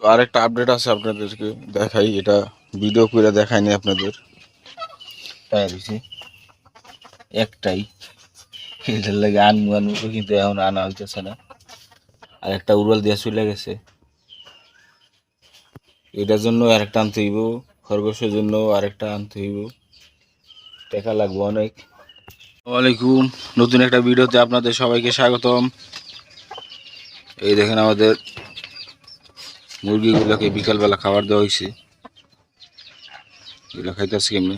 তো আরেকটা আপডেট আছে আপনাদেরকে দেখাই, এটা ভিডিও করে দেখাইনি আপনাদের। রয়েছে একটাই। এটার লাগে আনব আনব কিন্তু এখন আনা হইতেছে না। আর একটা উড়াল দিয়ে চলে গেছে। এটার জন্য আরেকটা আনতে হইব, খরগোশের জন্য আরেকটা আনতে হইব। টাকা লাগবে অনেক। ওয়ালাইকুম নতুন একটা ভিডিওতে আপনাদের সবাইকে স্বাগতম। এই দেখেন আমাদের মুরগিগুলোকে বিকালবেলা খাবার দেওয়া হয়েছে। এগুলো খাইতেছে কেমনি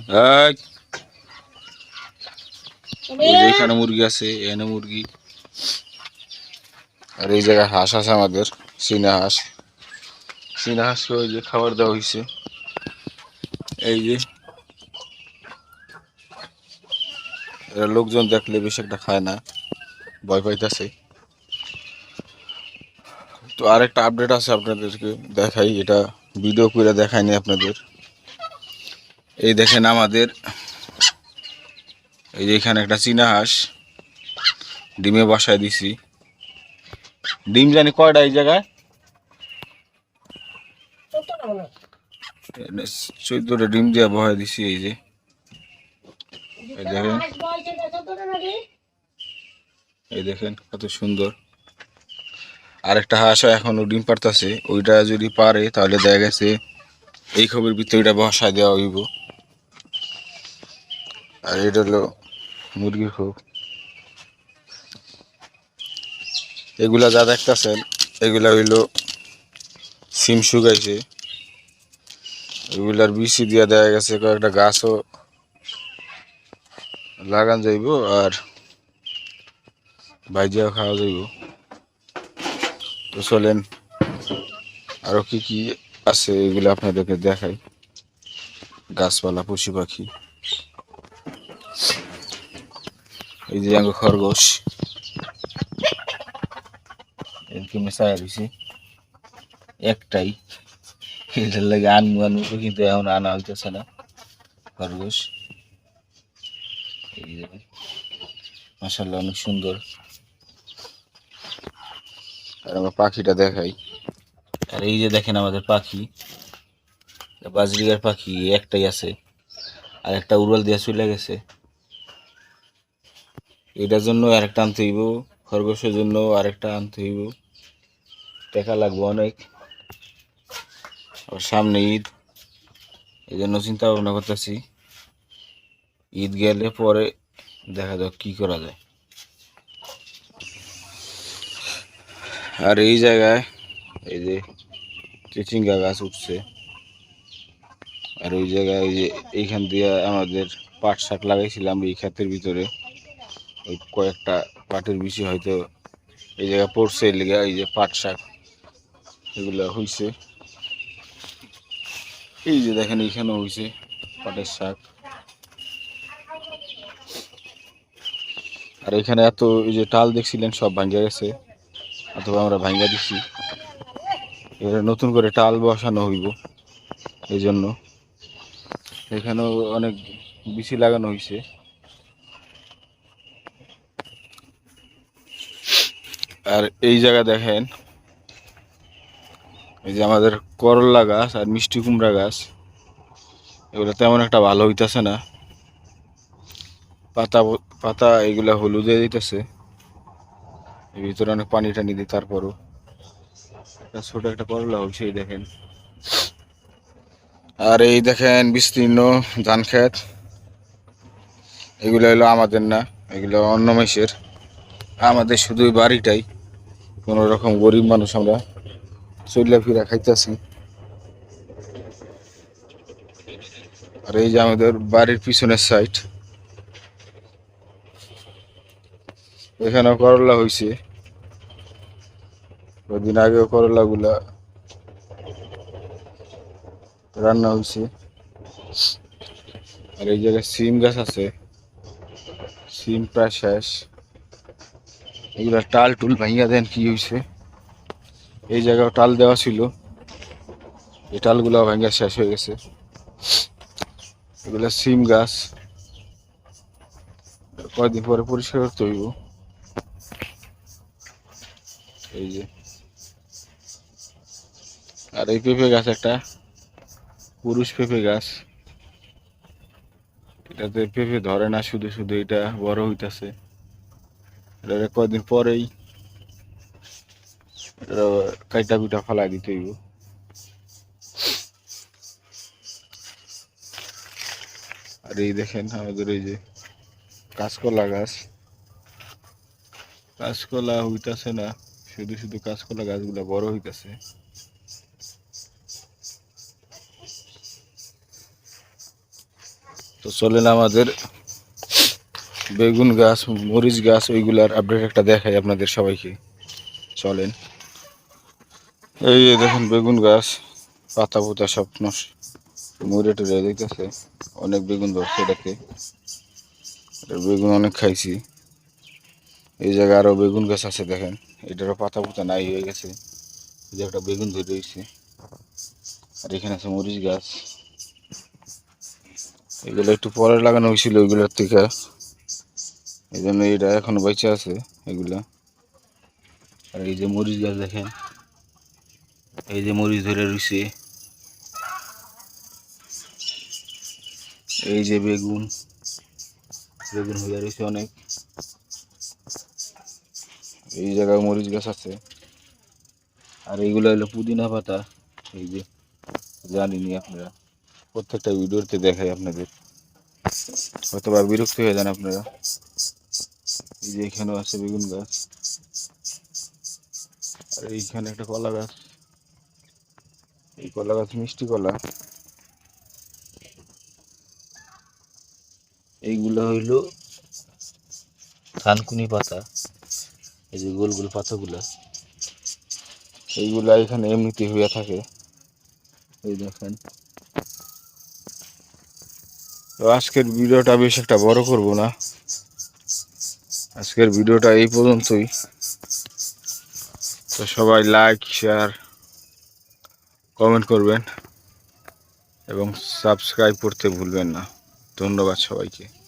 এখানে মুরগি আছে এখানে মুরগি। আর এই জায়গায় হাঁস আছে আমাদের চীনা হাঁস। চীনা হাঁসকে ওই যে খাবার দেওয়া হয়েছে। এই যে। লোকজন দেখলে বেশি একটা খায় না ভয় পাইতেছে। তো আরেকটা আপডেট আছে আপনাদেরকে দেখাই, এটা ভিডিও করে দেখাইনি আপনাদের। এই দেখেন আমাদের, এই যে এখানে একটা চীনা হাঁস, ডিমে বাসায় দিছি। ডিম জানি কয়টা এই জায়গায়? চোদ্দটা ডিম দিয়ে বহায় দিছি এই যে। এই দেখেন। এই দেখেন কত সুন্দর। আরেকটা হাঁস এখনও ডিম পারতাছে ওইটা যদি পারে তাহলে দেখা গেছে এই খবর ভিতরে ওইটা বসায় দেওয়া হইব। আর এটা হলো মুরগির খোপ। এগুলা যা দেখতেছেন, এগুলা হইল সিম শুকাইছে। এগুলার বিচি দিয়া দেয়া গেছে কয়েকটা গাছও লাগান যাইব আর ভাইজিয়াও খাওয়া যাইব। তো চলেন। আরও কি কি আছে এগুলো আপনাদেরকে দেখাই। গাছপালা, পশু পাখি। এই যে আঙ্গ খরগোশ। এদিকে মেশায় রয়েছে একটাই। এটার লাগে আনব আনব কিন্তু এখন আনা হইতেছে না। খরগোশ। মাসাল্লাহ অনেক সুন্দর। আর আমরা পাখিটা দেখাই। আর এই যে দেখেন আমাদের পাখি। বাজরিগার পাখি, একটাই আছে। আর একটা উড়াল দিয়ে চলে গেছে। এটার জন্য আরেকটা আনতে হইব, খরগোশের জন্য আরেকটা আনতে হইব। টাকা লাগবে অনেক। আর সামনে ঈদ। এই জন্য চিন্তা ভাবনা করতেছি। ঈদ গেলে পরে দেখা যাক কি করা যায়। আর এই জায়গায়, এই যে চিচিঙ্গা গাছ উঠছে। আর ওই জায়গায় ওই যে এইখান দিয়ে আমাদের পাট শাক লাগাইছিলাম, এই ক্ষেতের ভিতরে। ওই কয়েকটা পাটের বেশি হয়তো এই জায়গায় পড়ছে, এই লেগে এই যে পাট শাক, এগুলো হইছে। এই যে দেখেন এইখানেও হইছে পাটের শাক। আর এখানে এত এই যে টাল দেখছিলেন, সব ভাঙ্গা গেছে। অথবা আমরা ভাঙ্গা দিছি। এবারে নতুন করে টাল বসানো হইব এই জন্য এখানেও অনেক বিচি লাগানো হয়েছে আর এই জায়গা দেখেন, এই যে আমাদের করলা গাছ আর মিষ্টি কুমড়া গাছ, এগুলো তেমন একটা ভালো হইতাছে না। পাতা পাতা এগুলা হলুদে দিতেছে ভিতরে অনেক পানি টানি দিই, তারপরও। ছোট একটা করলা হচ্ছে এই দেখেন। আর এই দেখেন বিস্তীর্ণ ধান ক্ষেত। এগুলো হলো আমাদের না, এগুলো অন্য মেষের আমাদের শুধু বাড়িটাই। কোনো রকম গরিব মানুষ আমরা চল্লা ফিরা খাইতেছি। আর এই যে আমাদের বাড়ির পিছনের সাইড এখানেও করলা হয়েছে কদিন আগেও করলা গুলা রান্না হয়েছে আর এই জায়গায় সিম গাছ আছে। সিম প্রায় শেষ। এগুলা টাল টুল ভাইয়া দেন কি হয়েছে এই জায়গায় টাল দেওয়া ছিল। এই টালগুলো ভাঙ্গা শেষ হয়ে গেছে। এগুলা সিম গাছ। কয়দিন পরে পরিষ্কার করতে হইব? এই যে। আর এই পেঁপে গাছ একটা। পুরুষ পেঁপে গাছ। এটাতে পেঁপে ধরে না, শুধু শুধু এটা বড় হইতাছে। এটা কদিন পরেই কাইটা কুইটা ফালাই দিতে হইব। আর এই দেখেন আমাদের এই যে কাঁচকলা গাছ। কাঁচকলা হইতাছে না। শুধু শুধু কাঁচকলা গাছগুলা বড় হইতাছে। তো চলেন আমাদের বেগুন গাছ, মরিচ গাছ, ওইগুলার আপডেট একটা দেখাই আপনাদের সবাইকে। চলেন। এই দেখেন বেগুন গাছ, পাতা পুতা সব মরে টরে দেখতেছে। অনেক বেগুন ধরছে এটাকে। বেগুন অনেক খাইছি। এই জায়গায় আরও বেগুন গাছ আছে দেখেন। এটারও পাতা পুতা নাই হয়ে গেছে। এই যে একটা বেগুন ধরে রয়েছে। আর এখানে আছে মরিচ গাছ। এগুলো একটু পরে লাগানো হয়েছিল ওইগুলোর থেকে। এই জন্য এটা এখনও বেঁচে আছে এগুলা। আর এই যে মরিচ গাছ দেখেন। এই যে মরিচ ধরে রয়েছে। এই যে বেগুন। বেগুন হয়ে রয়েছে অনেক। এই জায়গায় মরিচ গাছ আছে। আর এইগুলো হলো পুদিনা পাতা। এই যে, জানিনি আপনারা। প্রত্যেকটা ভিডিওতে দেখাই আপনাদের। হয়তো বা বিরক্ত হয়ে যান আপনারা। এই যে এখানেও আছে বেগুন গাছ। আর এইখানে একটা কলা গাছ। এই কলা গাছ মিষ্টি কলা। এইগুলো হইল থানকুনি পাতা। এই যে গোল গোল পাতাগুলা। এইগুলা এখানে এমনিতে হইয়া থাকে। এই দেখেন। তো আজকের ভিডিওটা বেশ একটা বড় করব না। আজকের ভিডিওটা এই পর্যন্তই। তো সবাই লাইক শেয়ার কমেন্ট করবেন। এবং সাবস্ক্রাইব করতে ভুলবেন না। ধন্যবাদ সবাইকে।